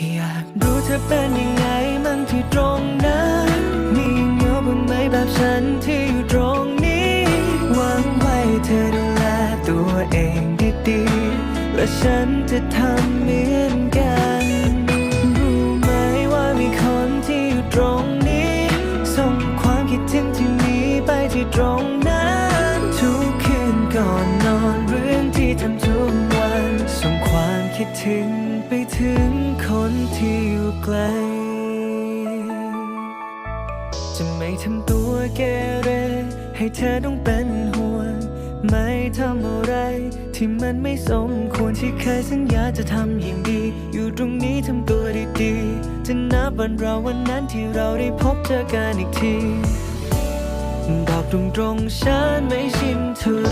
อยากรู้เธอเป็นยังไงมันที่ตรงนั้นมีเงาบ้างไหมแบบฉันที่อยู่ตรงนี้หวังไว้เธอดูแลตัวเองดีๆและฉันจะทำเหมือนกัน รู้ไหมว่ามีคนที่อยู่ตรงนี้ ส่งความคิดถึงที่มีไปที่ตรงนั้นทุกคืนก่อน คิดถึงไปถึงคนที่อยู่ไกล จะไม่ทำตัวเกเร ให้เธอต้องเป็นห่วง ไม่ทำอะไร ที่มันไม่สมควรที่เคยสัญญาจะทำอย่างดี อยู่ตรงนี้ทำตัวดีๆ จะนับวันเราวันนั้นที่เราได้พบเจอกันอีกทีบอกตรงๆฉันไม่ชินเท่า